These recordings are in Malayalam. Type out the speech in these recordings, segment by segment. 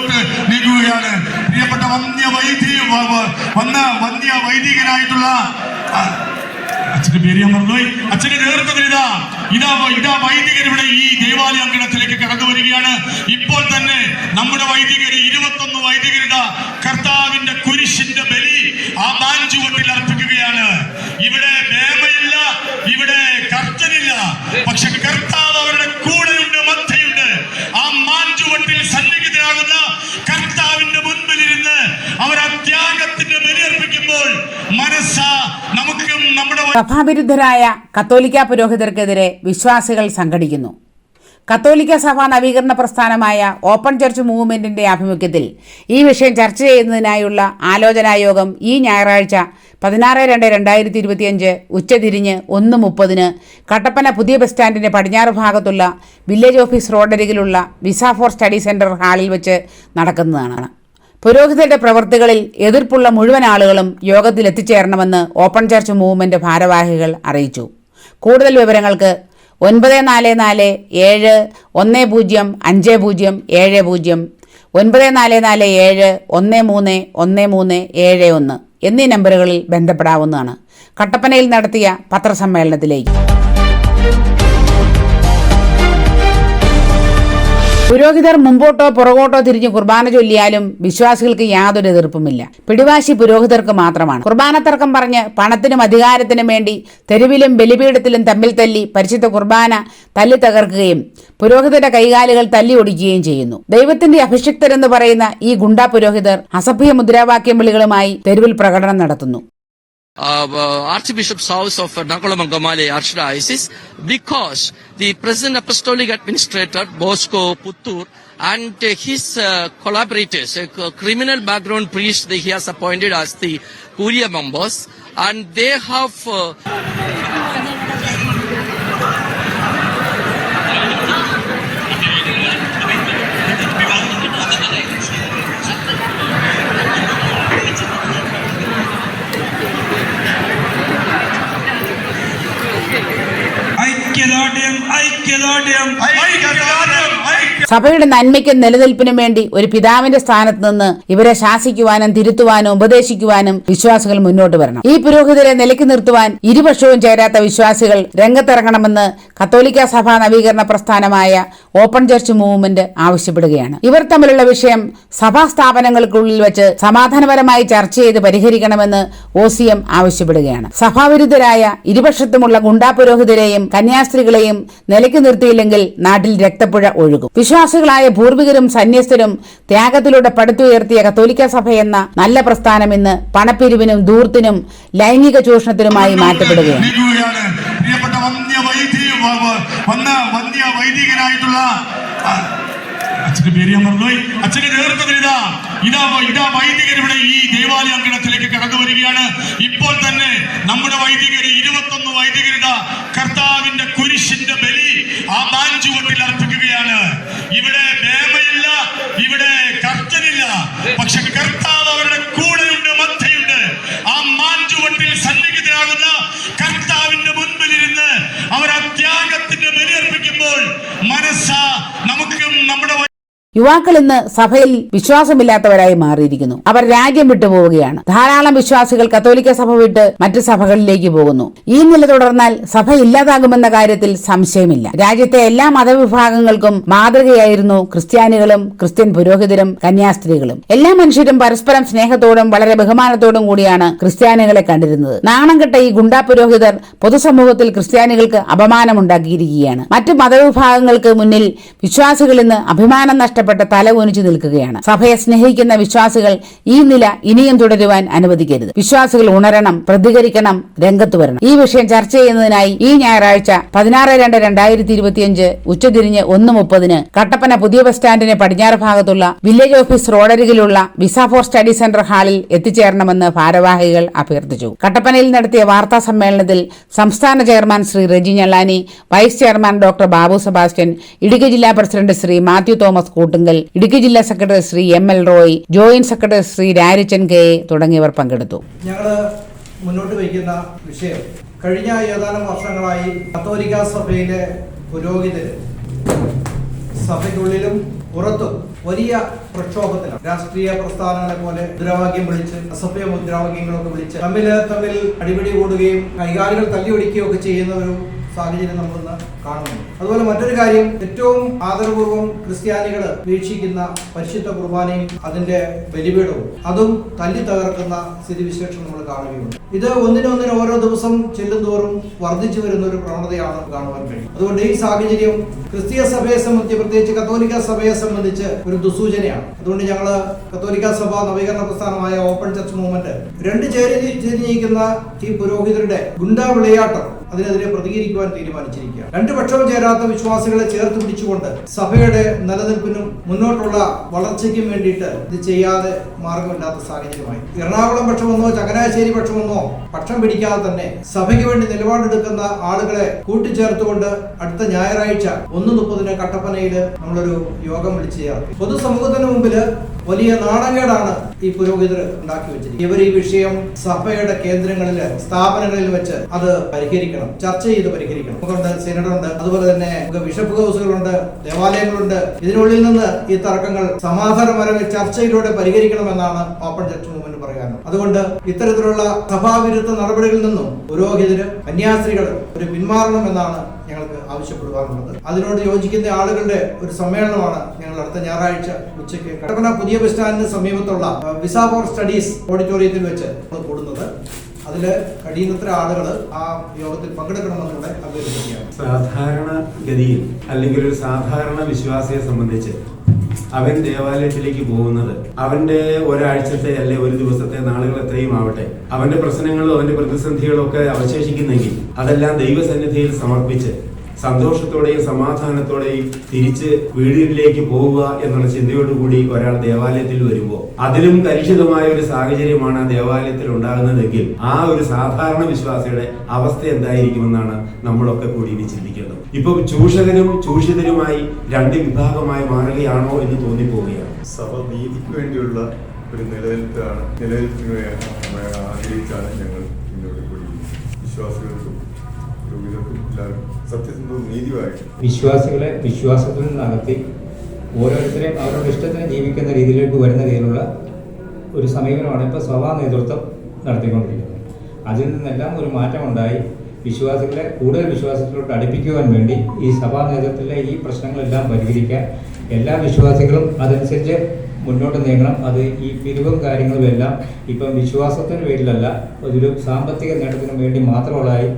മുന്നോട്ട് പ്രിയപ്പെട്ട വന്യ വൈദ്യ വന്ന വന്യ വൈദികനായിട്ടുള്ള അച്ഛന്റെ പേര് ഞാൻ മറന്നുപോയി. അച്ഛന്റെ നേതൃത്വത്തിൽ ഇതാ ഇതാ ഇതാ വൈദികർ ഇവിടെ ഈ ദേവാലയ അങ്കണത്തിലേക്ക് കടന്നു വരികയാണ്. ഇപ്പോൾ തന്നെ നമ്മുടെ വൈദികർ ഇരുപത്തൊന്ന് വൈദികരുടെ കർത്താവിന്റെ അവർ നമുക്കും നമ്മുടെ സഭാവിരുദ്ധരായ കത്തോലിക്ക പുരോഹിതർക്കെതിരെ വിശ്വാസികൾ സംഘടിക്കുന്നു. കത്തോലിക്ക സഭാ നവീകരണ പ്രസ്ഥാനമായ ഓപ്പൺ ചർച്ച് മൂവ്മെന്റിന്റെ ആഭിമുഖ്യത്തിൽ ഈ വിഷയം ചർച്ച ചെയ്യുന്നതിനായുള്ള ആലോചനായോഗം ഈ ഞായറാഴ്ച പതിനാറ് രണ്ട് രണ്ടായിരത്തി ഇരുപത്തിയഞ്ച് ഉച്ചതിരിഞ്ഞ് ഒന്ന് മുപ്പതിന് കട്ടപ്പന പുതിയ ബസ് സ്റ്റാൻഡിന്റെ പടിഞ്ഞാറ് ഭാഗത്തുള്ള വില്ലേജ് ഓഫീസ് റോഡരികിലുള്ള വിസ ഫോർ സ്റ്റഡി സെന്റർ ഹാളിൽ വെച്ച് നടക്കുന്നതാണ്. പുരോഹിതരുടെ പ്രവൃത്തികളിൽ എതിർപ്പുള്ള മുഴുവൻ ആളുകളും യോഗത്തിൽ എത്തിച്ചേരണമെന്ന് ഓപ്പൺ ചർച്ച് മൂവ്മെന്റ് ഭാരവാഹികൾ അറിയിച്ചു. കൂടുതൽ വിവരങ്ങൾക്ക് ഒൻപത് നാല് നാല് ഏഴ് ഒന്ന് പൂജ്യം അഞ്ച് പൂജ്യം ഏഴ് പൂജ്യം ഒൻപത് നാല് നാല് ഏഴ് ഒന്ന് മൂന്ന് ഒന്ന് മൂന്ന് ഏഴ് ഒന്ന് എന്നീ നമ്പറുകളിൽ ബന്ധപ്പെടാവുന്നതാണ്. കട്ടപ്പനയിൽ നടത്തിയ പത്രസമ്മേളനത്തിലേക്ക്. പുരോഹിതർ മുമ്പോട്ടോ പുറകോട്ടോ തിരിഞ്ഞ് കുർബാന ചൊല്ലിയാലും വിശ്വാസികൾക്ക് യാതൊരു എതിർപ്പുമില്ല. പിടിവാശി പുരോഹിതർക്ക് മാത്രമാണ്. കുർബാന തർക്കം പറഞ്ഞ് പണത്തിനും അധികാരത്തിനും വേണ്ടി തെരുവിലും ബലിപീഠത്തിലും തമ്മിൽ തല്ലി പരിശുദ്ധ കുർബാന തല്ലി തകർക്കുകയും പുരോഹിതന്റെ കൈകാലുകൾ തല്ലി ഒടിക്കുകയും ചെയ്യുന്നു. ദൈവത്തിന്റെ അഭിഷിക്തരെന്ന് പറയുന്ന ഈ ഗുണ്ടാ പുരോഹിതർ അസഭ്യ മുദ്രാവാക്യം വിളികളുമായി തെരുവിൽ പ്രകടനം നടത്തുന്നു. Archbishop's house of uh, Nakulam Archdiocese because the present apostolic administrator Bosco Puttur and uh, his uh, collaborators, a criminal background priest that he has appointed as the Kuria members, and they have uh, സഭയുടെ നന്മയ്ക്കും നിലനിൽപ്പിനും വേണ്ടി ഒരു പിതാവിന്റെ സ്ഥാനത്ത് നിന്ന് ഇവരെ ശാസിക്കുവാനും തിരുത്തുവാനും ഉപദേശിക്കുവാനും വിശ്വാസികൾ മുന്നോട്ട് വരണം. ഈ പുരോഹിതരെ നിലയ്ക്ക് നിർത്തുവാൻ ഇരുപക്ഷവും ചേരാത്ത വിശ്വാസികൾ രംഗത്തിറങ്ങണമെന്ന് കത്തോലിക്ക സഭാ നവീകരണ പ്രസ്ഥാനമായ ഓപ്പൺ ചർച്ച് മൂവ്മെന്റ് ആവശ്യപ്പെടുകയാണ്. ഇവർ തമ്മിലുള്ള വിഷയം സഭാ സ്ഥാപനങ്ങൾക്കുള്ളിൽ വെച്ച് സമാധാനപരമായി ചർച്ച ചെയ്ത് പരിഹരിക്കണമെന്ന് ഒ സി എം ആവശ്യപ്പെടുകയാണ്. സഭാവിരുദ്ധരായ ഇരുപക്ഷത്തുമുള്ള ഗുണ്ടാ പുരോഹിതരെയും കന്യാസ്ത്രീകളെയും നിലയ്ക്ക് നിർത്തിയില്ലെങ്കിൽ നാട്ടിൽ രക്തപ്പുഴ ഒഴുകും. വിശ്വാസികളായ പൂർവികരും സന്യസ്തരും ത്യാഗത്തിലൂടെ പടുത്തുയർത്തിയ കത്തോലിക്ക സഭ എന്ന നല്ല പ്രസ്ഥാനം ഇന്ന് പണപ്പിരിവിനും ദൂർത്തിനും ലൈംഗിക ചൂഷണത്തിനുമായി മാറ്റപ്പെടുകയാണ്. ഇപ്പോൾ തന്നെ നമ്മുടെ വൈദികർ ഇരുപത്തൊന്ന് വൈദികരുടെ കർത്താവിന്റെ കുരിശിന്റെ ബലി ആ ബാഞ്ചുവട്ടിൽ അർപ്പിക്കുകയാണ് ഇവിടെ മേമയില്ല ഇവിടെ കർത്തനില്ല പക്ഷെ കർത്താവ് അവരുടെ കൂടെയുണ്ട് മധ്യയുണ്ട് ആ മാഞ്ചുവട്ടിൽ സന്നിഹിതരാകുന്ന കർത്താവിന്റെ മുൻപിലിരുന്ന് അവർ ആ ത്യാഗത്തിന്റെ ബലിയർപ്പിക്കുമ്പോൾ മനസ്സ നമുക്കും നമ്മുടെ യുവാക്കൾ ഇന്ന് സഭയിൽ വിശ്വാസമില്ലാത്തവരായി മാറിയിരിക്കുന്നു. അവർ രാജ്യം വിട്ടുപോവുകയാണ് ധാരാളം വിശ്വാസികൾ കത്തോലിക്ക സഭ വിട്ട് മറ്റു സഭകളിലേക്ക് പോകുന്നു. ഈ നില തുടർന്നാൽ സഭ ഇല്ലാതാകുമെന്ന കാര്യത്തിൽ സംശയമില്ല. രാജ്യത്തെ എല്ലാ മതവിഭാഗങ്ങൾക്കും മാതൃകയായിരുന്നു ക്രിസ്ത്യാനികളും ക്രിസ്ത്യൻ പുരോഹിതരും കന്യാസ്ത്രീകളും. എല്ലാ മനുഷ്യരും പരസ്പരം സ്നേഹത്തോടും വളരെ ബഹുമാനത്തോടും കൂടിയാണ് ക്രിസ്ത്യാനികളെ കണ്ടിരുന്നത്. നാണം കെട്ട ഈ ഗുണ്ടാ പുരോഹിതർ പൊതുസമൂഹത്തിൽ ക്രിസ്ത്യാനികൾക്ക് അപമാനമുണ്ടാക്കിയിരിക്കുകയാണ്. മറ്റു മതവിഭാഗങ്ങൾക്ക് മുന്നിൽ വിശ്വാസികൾ ഇന്ന് അഭിമാനം നഷ്ടപ്പെട്ട തല കുനിച്ചു നിൽക്കുകയാണ്. സഭയെ സ്നേഹിക്കുന്ന വിശ്വാസികൾ ഈ നില ഇനിയും തുടരുവാൻ അനുവദിക്കരുത്. വിശ്വാസികൾ ഉണരണം പ്രതികരിക്കണം രംഗത്ത് വരണം. ഈ വിഷയം ചർച്ച ചെയ്യുന്നതിനായി ഈ ഞായറാഴ്ച പതിനാറ് രണ്ട് രണ്ടായിരത്തി ഇരുപത്തിയഞ്ച് ഉച്ചതിരിഞ്ഞ് ഒന്ന് മുപ്പതിന് കട്ടപ്പന പുതിയ ബസ് സ്റ്റാൻഡിന് പടിഞ്ഞാറ് ഭാഗത്തുള്ള വില്ലേജ് ഓഫീസ് റോഡരികിലുള്ള വിസ ഫോർ സ്റ്റഡി സെന്റർ ഹാളിൽ എത്തിച്ചേരണമെന്ന് ഭാരവാഹികൾ അഭ്യർത്ഥിച്ചു. കട്ടപ്പനയിൽ നടത്തിയ വാർത്താ സമ്മേളനത്തിൽ സംസ്ഥാന chairman Shri Reji Njallani vice chairman doctor Babu Sebastian Idukki ജില്ലാ president Shri Mathew Thomas Koottunkal Idukki ജില്ലാ secretary Shri M L Roy joint secretary Shri Rarichan K തുടങ്ങിയവർ പങ്കെടുത്തു. ഞങ്ങൾ മുന്നോട്ട് വയ്ക്കുന്ന വിഷയം കഴിഞ്ഞ ഏതാനും വർഷങ്ങളായി കത്തോലിക്ക സഭയിലെ പുരോഹിതർ സഭയ്ക്കുള്ളിലും പുറത്തും വലിയ പ്രക്ഷോഭത്തിലാണ്. രാഷ്ട്രീയ പ്രസ്ഥാനങ്ങളെ പോലെ മുദ്രാവാക്യം വിളിച്ച് അസഭ്യ മുദ്രാവാക്യങ്ങളൊക്കെ വിളിച്ച് തമ്മിൽ തമ്മിൽ അടിപിടി കൂടുകയും കൈകാലുകൾ തല്ലിയൊടിക്കുകയും ഒക്കെ ചെയ്യുന്ന ഒരു സാഹചര്യം നമ്മളിന്ന് കാണുന്നു. അതുപോലെ മറ്റൊരു കാര്യം ഏറ്റവും ആദരപൂർവം ക്രിസ്ത്യാനികൾ വീക്ഷിക്കുന്ന പരിശുദ്ധ കുർബാനയും അതിന്റെ ബലിപീഠവും അതും തല്ലി തകർക്കുന്ന സ്ഥിതിവിശേഷം നമ്മൾ കാണുകയുണ്ട്. ഇത് ഒന്നിനൊന്നിന് ഓരോ ദിവസം ചെല്ലുന്തോറും വർദ്ധിച്ചു വരുന്ന ഒരു പ്രവണതയാണ് കാണുവാൻ കഴിയും. അതുകൊണ്ട് ഈ സാഹചര്യം ക്രിസ്തീയ സഭയെ സംബന്ധിച്ച് പ്രത്യേകിച്ച് കത്തോലിക്ക സഭയെ സംബന്ധിച്ച് ഒരു ദുസൂചനയാണ്. അതുകൊണ്ട് ഞങ്ങൾ കത്തോലിക്ക സഭ നവീകരണ പ്രസ്ഥാനമായ ഓപ്പൺ ചർച്ച് മൂവ്മെന്റ് രണ്ട് ചേരി ചേരിഞ്ഞിരിക്കുന്ന ഈ പുരോഹിതരുടെ ഗുണ്ടാ വിളയാട്ടം അതിനെതിരെ പ്രതികരിക്കുവാൻ തീരുമാനിച്ചിരിക്കുകയാണ്. രണ്ടു പക്ഷവും ചേരാത്ത വിശ്വാസികളെ ചേർത്ത് പിടിച്ചുകൊണ്ട് സഭയുടെ നിലനിൽപ്പിനും മുന്നോട്ടുള്ള വളർച്ചയ്ക്കും വേണ്ടിയിട്ട് ഇത് ചെയ്യാതെ മാർഗമില്ലാത്ത സാഹചര്യമായി. എറണാകുളം പക്ഷമെന്നോ ചങ്ങനാശ്ശേരി പക്ഷമെന്നോ പക്ഷം പിടിക്കാതെ തന്നെ സഭയ്ക്ക് വേണ്ടി നിലപാടെടുക്കുന്ന ആളുകളെ കൂട്ടിച്ചേർത്തുകൊണ്ട് അടുത്ത ഞായറാഴ്ച ഒന്ന് മുപ്പതിന് കട്ടപ്പനയിൽ നമ്മളൊരു യോഗം വിളിച്ചു ചേർത്തി. പൊതുസമൂഹത്തിന് മുമ്പിൽ വലിയ നാണകേടാണ് ഈ പുരോഹിതർ ഉണ്ടാക്കി വെച്ചിരിക്കുന്നത്. ഇവർ ഈ വിഷയം സഭയുടെ കേന്ദ്രങ്ങളിൽ സ്ഥാപനങ്ങളിൽ വെച്ച് അത് പരിഹരിക്കണം ചർച്ച ചെയ്ത് പരിഹരിക്കണം. നമുക്കുണ്ട് സിനഡുണ്ട് അതുപോലെ തന്നെ ബിഷപ്പ് ഹൗസുകളുണ്ട് ദേവാലയങ്ങളുണ്ട്. ഇതിനുള്ളിൽ നിന്ന് ഈ തർക്കങ്ങൾ സമാധാനപരമായി ചർച്ചയിലൂടെ പരിഹരിക്കണമെന്നാണ് ഓപ്പൺ ചർച്ച് മൂവ്മെന്റ് പറയാനുള്ളത് അതുകൊണ്ട് ഇത്തരത്തിലുള്ള സഭാവിരുദ്ധ നടപടികളിൽ നിന്നും പുരോഹിതര് കന്യാസ്ത്രീകൾ ഒരു പിന്മാറണം എന്നാണ് ഞങ്ങൾക്ക് ആവശ്യപ്പെടുവാനുള്ളത്. അതിനോട് യോജിക്കുന്ന ആളുകളുടെ ഒരു സമ്മേളനമാണ് ഞങ്ങൾ അടുത്ത ഞായറാഴ്ച ഉച്ചയ്ക്ക് കട്ടപ്പന പുതിയ ബസ് സ്റ്റാൻഡിന് സമീപത്തുള്ള വിസ ഫോർ സ്റ്റഡീസ് ഓഡിറ്റോറിയത്തിൽ വെച്ച് കൂടുന്നത്. അതിൽ കഴിയുന്നത്ര ആളുകൾ ആ യോഗത്തിൽ പങ്കെടുക്കണമെന്നൂടെ അഭ്യർത്ഥിക്കുകയാണ്. സാധാരണഗതിയിൽ അല്ലെങ്കിൽ ഒരു സാധാരണ വിശ്വാസിയെ സംബന്ധിച്ച് അവൻ ദേവാലയത്തിലേക്ക് പോകുന്നത്. അവന്റെ ഒരാഴ്ചത്തെ അല്ലെ ഒരു ദിവസത്തെ നാളുകൾ എത്രയും ആവട്ടെ. അവന്റെ പ്രശ്നങ്ങളും അവന്റെ പ്രതിസന്ധികളും ഒക്കെ അവശേഷിക്കുന്നെങ്കിൽ അതെല്ലാം ദൈവസന്നിധിയിൽ സമർപ്പിച്ച് സന്തോഷത്തോടെയും സമാധാനത്തോടെയും തിരിച്ച് വീടുകളിലേക്ക് പോവുക എന്നുള്ള ചിന്തയോടുകൂടി ഒരാൾ ദേവാലയത്തിൽ വരുമ്പോൾ അതിലും കലുഷിതമായ ഒരു സാഹചര്യമാണ് ദേവാലയത്തിൽ ഉണ്ടാകുന്നതെങ്കിൽ ആ ഒരു സാധാരണ വിശ്വാസിയുടെ അവസ്ഥ എന്തായിരിക്കുമെന്നാണ് നമ്മളൊക്കെ കൂടി ഇനി ചിന്തിക്കേണ്ടത്. ഇപ്പൊ ചൂഷകനും ചൂഷിതരുമായി രണ്ട് വിഭാഗമായി മാറുകയാണോ എന്ന് തോന്നിപ്പോവുകയാണ്. സഭ നീതിക്ക് വേണ്ടിയുള്ള ഒരു നിലനിൽപ്പാണ് നിലനിൽപ്പിന് ആഗ്രഹിച്ചാണ് ഞങ്ങൾ മുന്നോട്ട് കൂടി വിശ്വാസികൾക്കും പുരോഹിതർക്കും എല്ലാവർക്കും വിശ്വാസികളെ വിശ്വാസത്തിൽ നിന്നകത്തി ഓരോരുത്തരെയും അവരുടെ ഇഷ്ടത്തിന് ജീവിക്കുന്ന രീതിയിലേക്ക് വരുന്ന രീതിയിലുള്ള ഒരു സമീപനമാണ് ഇപ്പോൾ സഭാ നേതൃത്വം നടത്തിക്കൊണ്ടിരിക്കുന്നത്. അതിൽ നിന്നെല്ലാം ഒരു മാറ്റമുണ്ടായി. വിശ്വാസികളെ കൂടുതൽ വിശ്വാസത്തിലോട്ട് അടുപ്പിക്കുവാൻ വേണ്ടി ഈ സഭാ നേതൃത്വത്തിലെ ഈ പ്രശ്നങ്ങളെല്ലാം പരിഹരിക്കാൻ എല്ലാ വിശ്വാസികളും അതനുസരിച്ച് മുന്നോട്ട് നീങ്ങണം. അത് ഈ പിരിവും കാര്യങ്ങളും എല്ലാം ഇപ്പം വിശ്വാസത്തിന് പേരിലല്ല ഒരു സാമ്പത്തിക നേട്ടത്തിനും വേണ്ടി മാത്രമുള്ളതായി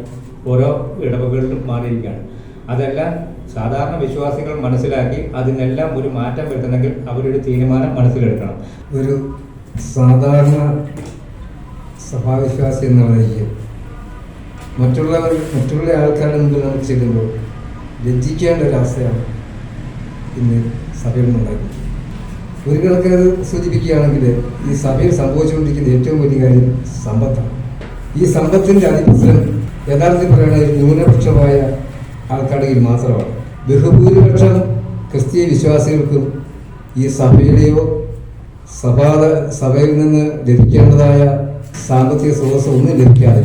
ഓരോ ഇടവകളിലും മാറിയിരിക്കുകയാണ്. അതെല്ലാം സാധാരണ വിശ്വാസികൾ മനസ്സിലാക്കി അതിനെല്ലാം ഒരു മാറ്റം വരുത്തണമെങ്കിൽ അവരൊരു തീരുമാനം മനസ്സിലെടുക്കണം. ഒരു സാധാരണ സഭാവിശ്വാസി എന്ന് പറയുന്നത് മറ്റുള്ളവർ മറ്റുള്ള ആൾക്കാരുടെ മുമ്പിൽ നമുക്ക് ചെല്ലുമ്പോൾ ലജ്ജിക്കേണ്ട ഒരു അവസ്ഥയാണ് ഇന്ന് സഭയിൽ നിന്നുണ്ടാക്കുന്നത് ഒരു കണക്ക് അത് സൂചിപ്പിക്കുകയാണെങ്കിൽ ഈ സഭയിൽ സംഭവിച്ചുകൊണ്ടിരിക്കുന്ന ഏറ്റവും വലിയ കാര്യം സമ്പത്താണ്. ഈ സമ്പത്തിന്റെ അധിപത്യം യഥാർത്ഥത്തിൽ പറയുന്നത് ന്യൂനപക്ഷമായ ആൾക്കാരുടെ മാത്രമാണ്. ബഹുഭൂരിപക്ഷം ക്രിസ്തീയ വിശ്വാസികൾക്കും ഈ സഭയുടെയോ സഭാ സഭയിൽ നിന്ന് ലഭിക്കേണ്ടതായ സാമ്പത്തിക സ്രോതസ് ഒന്നും ലഭിക്കാതെ